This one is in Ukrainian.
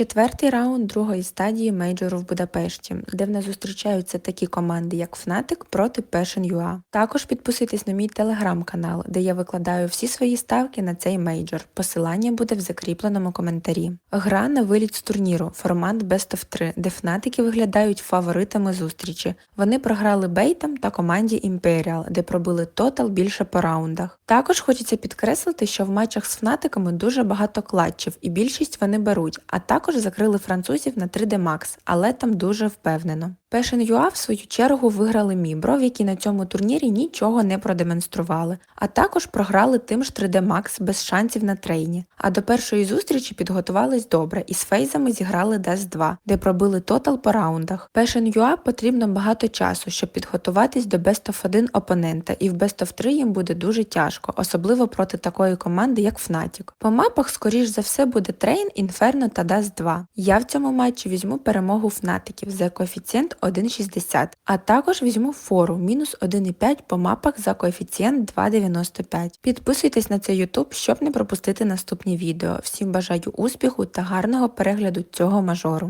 Четвертий раунд другої стадії мейджору в Будапешті, де в нас зустрічаються такі команди, як Fnatic проти Passion.ua. Також підписуйтесь на мій телеграм-канал, де я викладаю всі свої ставки на цей мейджор. Посилання буде в закріпленому коментарі. Гра на виліт з турніру, формат Best of 3, де Фнатики виглядають фаворитами зустрічі. Вони програли бейтам та команді Imperial, де пробили тотал більше по раундах. Також хочеться підкреслити, що в матчах з Фнатиками дуже багато клатчів і більшість вони беруть, а також закрили французів на 3D Max, але там дуже впевнено. Passion.ua в свою чергу виграли Мібров, які на цьому турнірі нічого не продемонстрували, а також програли тим ж 3D Max без шансів на трейні. А до першої зустрічі підготувались добре і з фейзами зіграли Dust 2, де пробили тотал по раундах. Passion.ua потрібно багато часу, щоб підготуватись до Best of 1 опонента, і в Best of 3 їм буде дуже тяжко, особливо проти такої команди, як Fnatic. По мапах, скоріш за все, буде Train, Inferno та Dust 2. Я в цьому матчі візьму перемогу Фнатиків за коефіцієнт 1,60, а також візьму фору мінус 1,5 по мапах за коефіцієнт 2,95. Підписуйтесь на цей YouTube, щоб не пропустити наступні відео. Всім бажаю успіху та гарного перегляду цього мажору.